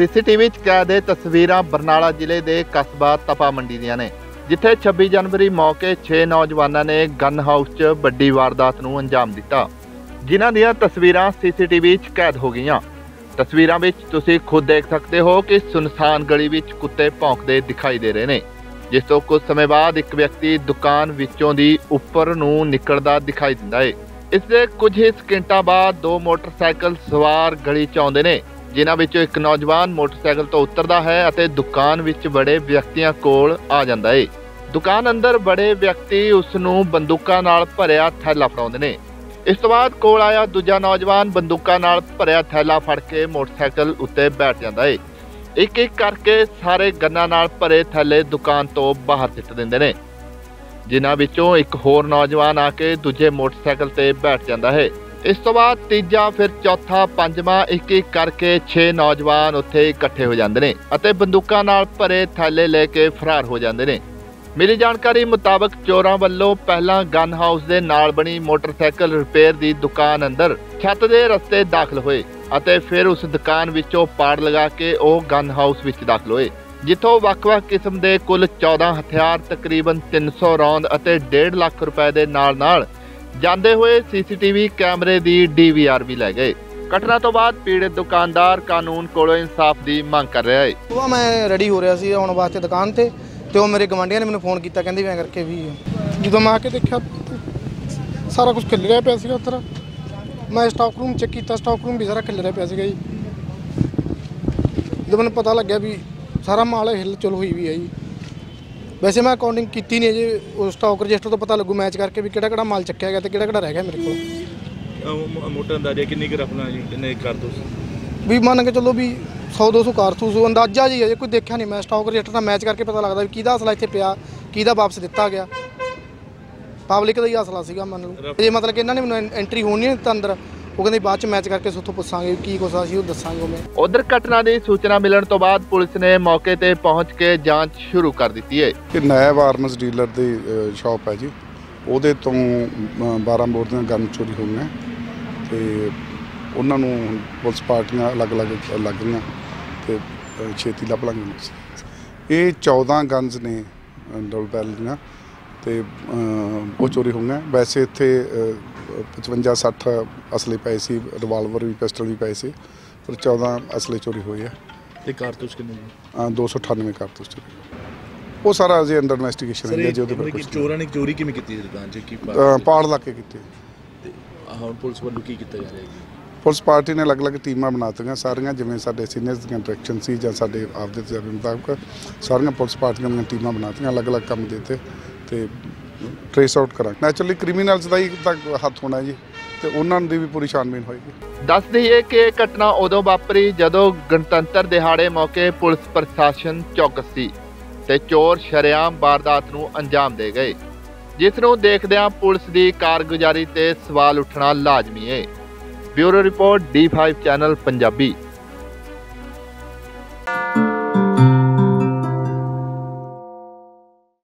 CCTV 'ਚ ਕੈਦ ਇਹ ਤਸਵੀਰਾਂ ਬਰਨਾਲਾ ਜ਼ਿਲ੍ਹੇ ਦੇ ਕਸਬਾ ਤਪਾ ਮੰਡੀ ਦੀਆਂ ਨੇ, ਜਿੱਥੇ 26 ਜਨਵਰੀ ਮੌਕੇ 6 ਨੌਜਵਾਨਾਂ ਨੇ ਗਨ ਹਾਊਸ 'ਚ ਵੱਡੀ ਵਾਰਦਾਤ ਨੂੰ ਅੰਜਾਮ ਦਿੱਤਾ। ਜਿਨ੍ਹਾਂ ਦੀਆਂ ਤਸਵੀਰਾਂ ਸੀਸੀਟੀਵੀ 'ਚ ਕੈਦ ਹੋ ਗਈਆਂ। ਤਸਵੀਰਾਂ ਵਿੱਚ ਤੁਸੀਂ ਖੁਦ ਦੇਖ ਸਕਦੇ ਹੋ ਕਿ ਸੁਨਸਾਨ ਗਲੀ ਵਿੱਚ ਕੁੱਤੇ ਭੌਂਕਦੇ ਦਿਖਾਈ ਦੇ ਰਹੇ ਨੇ, ਜਿਸ ਤੋਂ ਕੁਝ ਸਮੇਂ ਬਾਅਦ ਇੱਕ ਵਿਅਕਤੀ ਦੁਕਾਨ ਵਿੱਚੋਂ ਦੀ ਉੱਪਰ ਨੂੰ ਨਿਕਲਦਾ ਦਿਖਾਈ ਦਿੰਦਾ ਹੈ ਇਸ ਦੇ ਕੁਝ ਹੀ ਸਕਿੰਟਾਂ ਬਾਅਦ ਦੋ ਮੋਟਰਸਾਈਕਲ ਸਵਾਰ ਗਲੀ 'ਚ ਆਉਂਦੇ ਨੇ। ਜਿਨ੍ਹਾਂ ਵਿੱਚੋਂ ਇੱਕ ਨੌਜਵਾਨ ਮੋਟਰਸਾਈਕਲ ਤੋਂ ਉਤਰਦਾ ਹੈ ਅਤੇ ਦੁਕਾਨ ਵਿੱਚ ਬੜੇ ਵਿਅਕਤੀਆਂ ਕੋਲ ਆ ਜਾਂਦਾ ਹੈ ਦੁਕਾਨ ਅੰਦਰ ਬੜੇ ਵਿਅਕਤੀ ਉਸ ਨੂੰ ਬੰਦੂਕਾਂ ਨਾਲ ਭਰਿਆ ਥੈਲਾ ਫੜਾਉਂਦੇ ਨੇ। ਇਸ ਤੋਂ ਬਾਅਦ ਕੋਲ ਆਇਆ ਦੂਜਾ ਨੌਜਵਾਨ ਬੰਦੂਕਾਂ ਨਾਲ ਭਰਿਆ ਥੈਲਾ ਫੜ ਕੇ ਮੋਟਰਸਾਈਕਲ ਉੱਤੇ ਬੈਠ ਜਾਂਦਾ ਹੈ ਇੱਕ ਇੱਕ ਕਰਕੇ ਸਾਰੇ ਗੰਨਾਂ ਨਾਲ ਭਰੇ ਥੈਲੇ ਦੁਕਾਨ ਤੋਂ ਬਾਹਰ ਸਿੱਟ ਦਿੰਦੇ ਨੇ। ਜਿਨ੍ਹਾਂ ਵਿੱਚੋਂ ਇੱਕ ਹੋਰ ਨੌਜਵਾਨ ਆ ਕੇ ਦੂਜੇ ਮੋਟਰਸਾਈਕਲ ਤੇ ਬੈਠ ਜਾਂਦਾ ਹੈ। ਇਸ ਤੋਂ ਬਾਅਦ ਤੀਜਾ, ਫਿਰ ਚੌਥਾ, ਪੰਜਵਾਂ, ਇੱਕ ਇੱਕ ਕਰਕੇ 6 ਨੌਜਵਾਨ ਉੱਥੇ ਇਕੱਠੇ ਹੋ ਜਾਂਦੇ ਨੇ ਅਤੇ ਬੰਦੂਕਾਂ ਨਾਲ ਭਰੇ ਥੈਲੇ ਲੈ ਕੇ ਫਰਾਰ ਹੋ ਜਾਂਦੇ ਨੇ। ਮਿਲੀ ਜਾਣਕਾਰੀ ਮੁਤਾਬਕ ਚੋਰਾਂ ਵੱਲੋਂ ਪਹਿਲਾਂ ਗਨ ਹਾਊਸ ਦੇ ਨਾਲ ਬਣੀ ਮੋਟਰਸਾਈਕਲ ਰਿਪੇਅਰ ਦੀ ਦੁਕਾਨ ਅੰਦਰ ਛੱਤ ਦੇ ਰਸਤੇ ਦਾਖਲ ਹੋਏ ਅਤੇ ਫਿਰ ਉਸ ਦੁਕਾਨ ਵਿੱਚੋਂ ਪਾੜ ਲਗਾ ਕੇ ਉਹ ਗਨ ਹਾਊਸ ਵਿੱਚ ਦਾਖਲ ਹੋਏ, ਜਿੱਥੋਂ ਵੱਖ-ਵੱਖ ਕਿਸਮ ਦੇ ਕੁੱਲ 14 ਹਥਿਆਰ ਤਕਰੀਬਨ 300 ਰੌਂਦ ਅਤੇ 1.5 ਲੱਖ ਰੁਪਏ ਦੇ ਨਾਲ-ਨਾਲ ਜਾਂਦੇ ਹੋਏ ਸੀਸੀਟੀਵੀ ਕੈਮਰੇ ਦੀ ਡੀਵੀਆਰ ਵੀ ਲੈ ਗਏ। ਘਟਨਾ ਤੋਂ ਬਾਅਦ ਪੀੜਤ ਦੁਕਾਨਦਾਰ ਕਾਨੂੰਨ ਕੋਲੋਂ ਇਨਸਾਫ ਦੀ ਮੰਗ ਕਰ ਰਿਹਾ ਹੈ। ਉਹ ਮੈਂ ਰੈਡੀ ਹੋ ਰਿਹਾ ਸੀ ਆਉਣ ਵਾਸਤੇ ਦੁਕਾਨ ਤੇ ਤੇ ਉਹ ਮੇਰੇ ਗਵਾਂਢੀਆਂ ਨੇ ਮੈਨੂੰ ਫੋਨ ਕੀਤਾ, ਕਹਿੰਦੇ ਵੀ ਐਂ ਕਰਕੇ ਵੀ ਜਦੋਂ ਮੈਂ ਆ ਕੇ ਦੇਖਿਆ, ਸਾਰਾ ਕੁਝ ਖਿਲ ਰਿਹਾ ਪਿਆ ਸੀਗਾ ਉੱਧਰ। ਮੈਂ ਸਟਾਕ ਰੂਮ ਚੈੱਕ ਕੀਤਾ ਸਟਾਕ ਰੂਮ ਵੀ ਸਾਰਾ ਖਿਲ ਰਿਹਾ ਪਿਆ ਸੀਗਾ ਜੀ। ਜਦੋਂ ਮੈਨੂੰ ਪਤਾ ਲੱਗਿਆ ਵੀ ਸਾਰਾ ਮਾਲ ਹਿੱਲ ਚੁਲ ਹੋਈ ਵੀ ਹੈ ਜੀ। ਵੈਸੇ ਮੈਂ ਅਕਾਊਂਟਿੰਗ ਕੀਤੀ ਨਹੀਂ ਜੇ ਉਹ ਸਟਾਕ ਰਜਿਸਟਰ ਤੋਂ ਪਤਾ ਲੱਗੂ ਮੈਚ ਕਰਕੇ ਵੀ ਕਿਹੜਾ ਕਿਹੜਾ ਮਾਲ ਚੱਕਿਆ ਗਿਆ ਤੇ ਕਿਹੜਾ ਕਿਹੜਾ ਰਹਿ ਗਿਆ ਮੇਰੇ ਕੋਲ। ਅਹ ਮੋਟਾ ਅੰਦਾਜ਼ਾ ਕਿੰਨੀ ਕੁ ਰੱਖਣਾ ਜੀ ਕਿੰਨੇ ਕਰ ਦੋ ਵੀ ਮੰਨ ਕੇ ਚੱਲੋ ਵੀ 100 200 ਕਾਰਤੂਸ ਅੰਦਾਜ਼ਾ ਜੀ ਹੈ ਜੇ ਕੋਈ ਦੇਖਿਆ ਨਹੀਂ ਮੈਂ ਸਟਾਕ ਰਜਿਸਟਰ ਨਾਲ ਮੈਚ ਕਰਕੇ ਪਤਾ ਲੱਗਦਾ ਵੀ ਕਿਹਦਾ ਅਸਲਾ ਇੱਥੇ ਪਿਆ ਕਿਹਦਾ ਵਾਪਸ ਦਿੱਤਾ ਗਿਆ। ਪਬਲਿਕ ਦਾ ਹੀ ਅਸਲਾ ਸੀਗਾ ਮੰਨ ਲਓ। ਜੇ ਮਤਲਬ ਕਿ ਇਹਨਾਂ ਨੇ ਮੈਨੂੰ ਐਂਟਰੀ ਹੋਣੀ ਨਹੀਂ ਦਿੱਤਾ ਅੰਦਰ। ਉਹ ਕਹਿੰਦੇ ਬਾਅਦ ਚ ਮੈਚ ਕਰਕੇ ਸੁੱਥੋਂ ਪੁੱਛਾਂਗੇ ਕੀ ਆ ਸੀ ਉਹ ਦੱਸਾਂਗੇ ਮੈਂ ਉਧਰ ਘਟਨਾ ਦੀ ਸੂਚਨਾ ਮਿਲਣ ਤੋਂ ਬਾਅਦ ਪੁਲਿਸ ਨੇ ਮੌਕੇ ਤੇ ਪਹੁੰਚ ਕੇ ਜਾਂਚ ਸ਼ੁਰੂ ਕਰ ਦਿੱਤੀ ਹੈ। ਕਿ ਨਾਇਬ ਆਰਮਸ ਡੀਲਰ ਦੀ ਸ਼ਾਪ ਹੈ ਜੀ। ਉਹਦੇ ਤੋਂ ਅ, 12 ਬੋਰ ਦੀਆਂ ਗਨ ਚੋਰੀ ਹੋਈਆਂ ਤੇ ਉਹਨਾਂ ਨੂੰ ਪੁਲਿਸ ਪਾਰਟੀਆਂ ਅਲੱਗ-ਅਲੱਗ ਲੱਗ ਗਈਆਂ ਤੇ ਛੇਤੀ ਲੱਭ ਲਾਂਗੇ। ਇਹ 14 ਗਨਸ ਨੇ ਡਬਲ ਬੈਰਲ ਦੀਆਂ ਤੇ ਉਹ ਚੋਰੀ ਹੋਈਆਂ। ਵੈਸੇ ਇੱਥੇ 55 60 ਅਸਲੇ ਪਏ ਸੀ ਰਿਵਾਲਵਰ ਵੀ ਪਿਸਟਲ ਵੀ ਪਏ ਸੀ ਪਰ 14 ਅਸਲੇ ਚੋਰੀ ਹੋਏ ਆ। ਤੇ ਕਾਰਤੂਸ ਕਿੰਨੇ ਅ, 298 ਕਾਰਤੂਸ ਚੋਰੀ ਉਹ ਸਾਰਾ ਅਜੇ ਅੰਡਰ ਇਨਵੈਸਟੀਗੇਸ਼ਨ ਹੈ ਜੀ ਉਹਦੇ ਪਰ ਕੁਝ ਚੋਰਾਂ ਨੇ ਚੋਰੀ ਕਿਵੇਂ ਕੀਤੀ ਦੁਕਾਨ 'ਚ ਕੀ ਪਾੜ ਲਾ ਕੇ ਕੀਤੇ। ਤੇ ਹੁਣ ਪੁਲਿਸ ਵੱਲੋਂ ਕੀ ਕੀਤਾ ਜਾ ਰਿਹਾ ਜੀ? ਪੁਲਿਸ ਪਾਰਟੀ ਨੇ ਅਲੱਗ-ਅਲੱਗ ਟੀਮਾਂ ਬਣਾਤੀਆਂ ਸਾਰੀਆਂ ਜਿਵੇਂ ਸਾਡੇ ਸੀਨੀਅਰਸ ਦੀਆਂ ਡਾਇਰੈਕਸ਼ਨ ਸੀ ਜਾਂ ਸਾਡੇ ਆਪਦੇ ਤਜਰਬੇ ਮੁਤਾਬਕ ਸਾਰੀਆਂ ਪੁਲਿਸ ਪਾਰਟੀਆਂ ਦੀਆਂ ਟੀਮਾਂ ਬਣਾਤੀਆਂ ਅਲੱਗ-ਅਲੱਗ ਕੰਮ ਦਿੱਤੇ ਤੇ ਟ੍ਰੇਸ ਆਊਟ ਕਰਾਂਗੇ ਨੈਚੁਰਲੀ ਕ੍ਰਿਮੀਨਲਸ ਦਾ ਹੀ ਤੱਕ ਹੱਥ ਹੋਣਾ ਜੀ, ਤੇ ਉਹਨਾਂ ਦੀ ਵੀ ਪੂਰੀ ਛਾਨਬੀਨ ਹੋਏਗੀ। ਦੱਸ ਦਈਏ ਕਿ ਇਹ ਘਟਨਾ ਉਦੋਂ ਵਾਪਰੀ ਜਦੋਂ ਗਣਤੰਤਰ ਦਿਹਾੜੇ ਮੌਕੇ ਪੁਲਿਸ ਪ੍ਰਸ਼ਾਸਨ ਚੌਕਸ ਸੀ ਤੇ ਚੋਰ ਸ਼ਰੇਆਮ ਵਾਰਦਾਤ ਨੂੰ ਅੰਜਾਮ ਦੇ ਗਏ। ਜਿਸ ਨੂੰ ਦੇਖਦਿਆਂ ਪੁਲਿਸ ਦੀ ਕਾਰਗੁਜ਼ਾਰੀ ਤੇ ਸਵਾਲ ਉੱਠਣਾ ਲਾਜ਼ਮੀ ਹੈ bureau report D5 channel Punjabi.